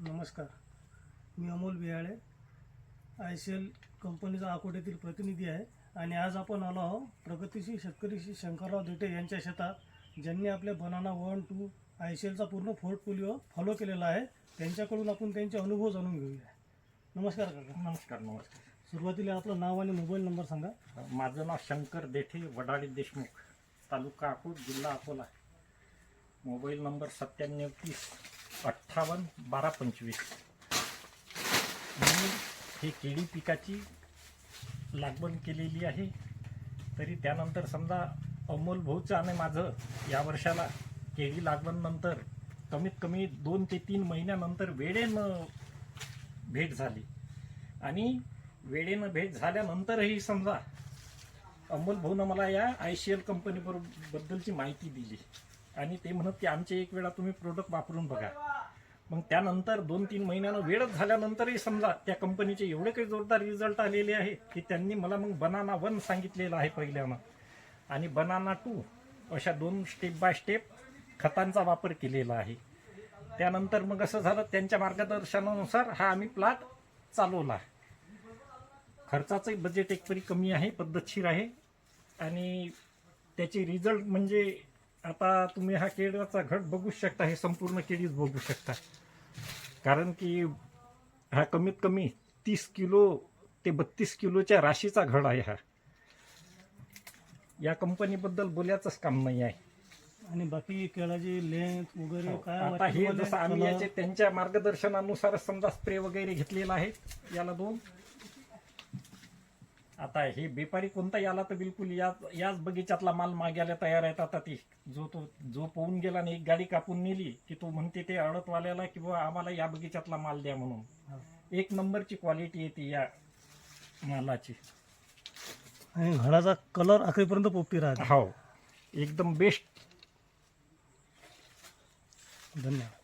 नमस्कार. मी Amol Biyale I C L कंपनीचा अकोट प्रतिनिधी आहे आणि आज आपण आलो आहोत प्रगतीशील शेतकरी श्री शंकरराव देठे यांच्या शेतात ज्यांनी आपल्या banana one two I C एलचा पूर्ण पोर्टफोलिओ फॉलो केलेला आहे. त्यांच्याकडून आपण त्यांचे अनुभव जाणून घेऊया. नमस्कार काका. नमस्कार नमस्कार. सुरुवातीला आपलं नाव आणि मोबाईल नंबर सांगा. माझं नाव शंकर देठे वडाळी देशमुख तालुका अकोट जिल्हा अकोला. मोबाईल नंबर सत्त्याण्णव तीस. अठ्ठावन्न बारा पंचवीस. मी हे केळी पिकाची लागवड केलेली आहे. तरी त्यानंतर समजा अमोल भाऊचं आणि माझं या वर्षाला केळी लागवडनंतर कमीत कमी दोन ते तीन महिन्यानंतर वेळेनं भेट झाली. आणि वेळेनं भेट झाल्यानंतरही समजा अमोल भाऊनं मला या आय सी एल कंपनीबरोबद्दलची माहिती दिली. आणि ते म्हणत की आमचे एक वेळा तुम्ही प्रोडक्ट वापरून बघा. मग त्यानंतर दोन तीन महिन्यानं वेळच झाल्यानंतरही समजा त्या कंपनीचे एवढे काही जोरदार रिझल्ट आलेले आहे की त्यांनी मला मग बनाना वन सांगितलेलं आहे पहिल्यानं. आणि बनाना टू अशा दोन स्टेप बाय स्टेप खतांचा वापर केलेला आहे. त्यानंतर मग असं झालं त्यांच्या मार्गदर्शनानुसार हा आम्ही प्लॉट चालवला. खर्चाचंही बजेट एक तरी कमी आहे पद्धतशीर आहे. आणि त्याचे रिझल्ट म्हणजे आता तुम्ही हा केळीचा घट बघू शकता हे संपूर्ण केळीच बघू शकता. कारण की हा कमीत कमी तीस किलो ते बत्तीस किलोच्या राशीचा घड आहे हा. या कंपनीबद्दल बोलायचंच काम नाही आहे. आणि बाकी केळाची लेंथ वगैरे काय आता हे? जसं आम्ही याचे त्यांच्या मार्गदर्शनानुसार समजा स्प्रे वगैरे घेतलेला आहे याला दोन. आता हे बेपारी कोणता याला तर बिलकुल या याच बगीच्यातला माल माग्याला तयार आहेत. आता ती जो तो जो पोहून गेला आणि एक गाडी कापून नेली की तो म्हणते ते अडतवाल्याला की बुवा आम्हाला या बगीच्यातला माल द्या म्हणून. एक नंबरची क्वालिटी येते या मालाची. आणि घडाचा कलर अखेरपर्यंत पोपटी राहते. हो. एकदम बेस्ट धन्यवाद.